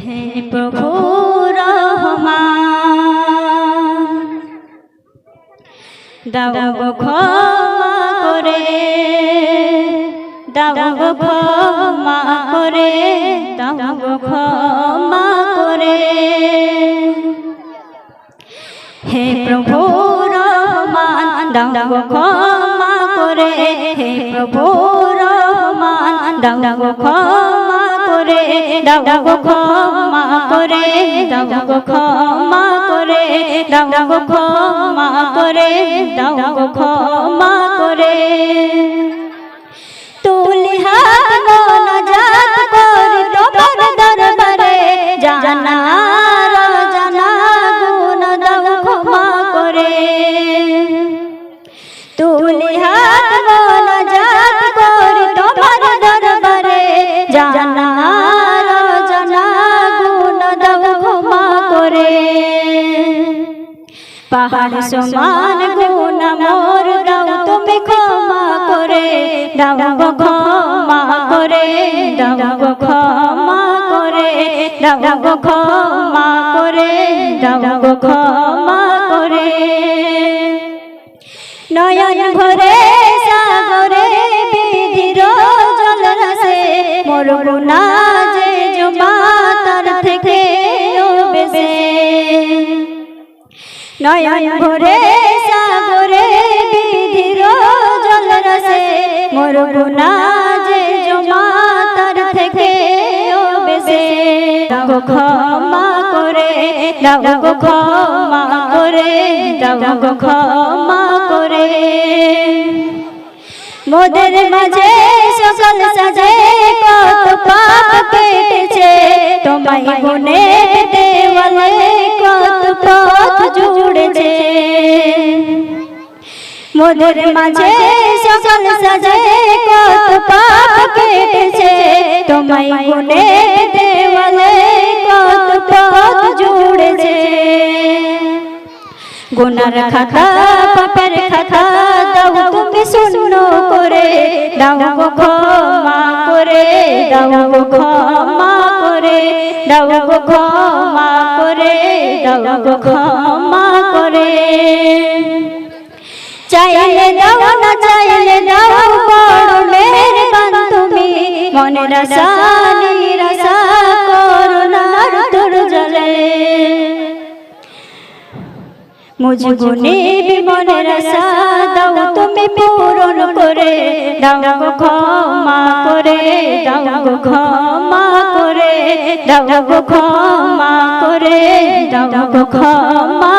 হে প্রভু রহমান। গো ক্ষমা করে গো ক্ষমা করে গো ক্ষমা করে। হে প্রভু রহমান, দাও ক্ষমা করে। হে প্রভু রহমান ক্ষমা করে, দাও গো ক্ষমা করে, দাও গো ক্ষমা করে, দাও গো ক্ষমা করে, দাও গো ক্ষমা করে। তুলি হাত মোনাজাত তোমার দরবারে জানা জানা দাও ক্ষমা করে। তুলি হাত পাহাড় সমান গুণ মোর দাও, তুমি ক্ষমা করে। দাও গো ক্ষমা করে, দাও গো ক্ষমা করে। দাও গো ক্ষমা করে, দাও ক্ষমা করে। নয়ন ভরে, সাগরে বিধির জল রসে মোর গুনা নয়ন ভরে, সাগরে বিধির জল রসে। মোর গুনা যে জমা, তার থেকে ও বেশে। দাও ক্ষমা করে, দাও ক্ষমা করে, দাও ক্ষমা করে। মোদের মাঝে সকল সাজে কত পাপ কেটেছে তোমায় গুনে মোদের মাঝে সকল সাজে কত পাপ কেটেছে। তোমায় গুনে দেওয়ালে কত পথ জুড়েছে। গুনার খাতা, পাপের খাতা, দাও তুমি শূন্য করে। দাও গো ক্ষমা করে, দাও ক্ষমা করে। দাও ক্ষমা করে, দাও ক্ষমা করে। চাইলে দাও না, চাইলে দাও বড় মেহেরবান তুমি। মনের আশা নিরাশা করুণার তোর জলে। মুজগুনে বিমনের আশা দাও তুমি পূরণ করে, দাও গো ক্ষমা করে, দাও গো ক্ষমা করে, দাও ক্ষমা করে, দাও ক্ষমা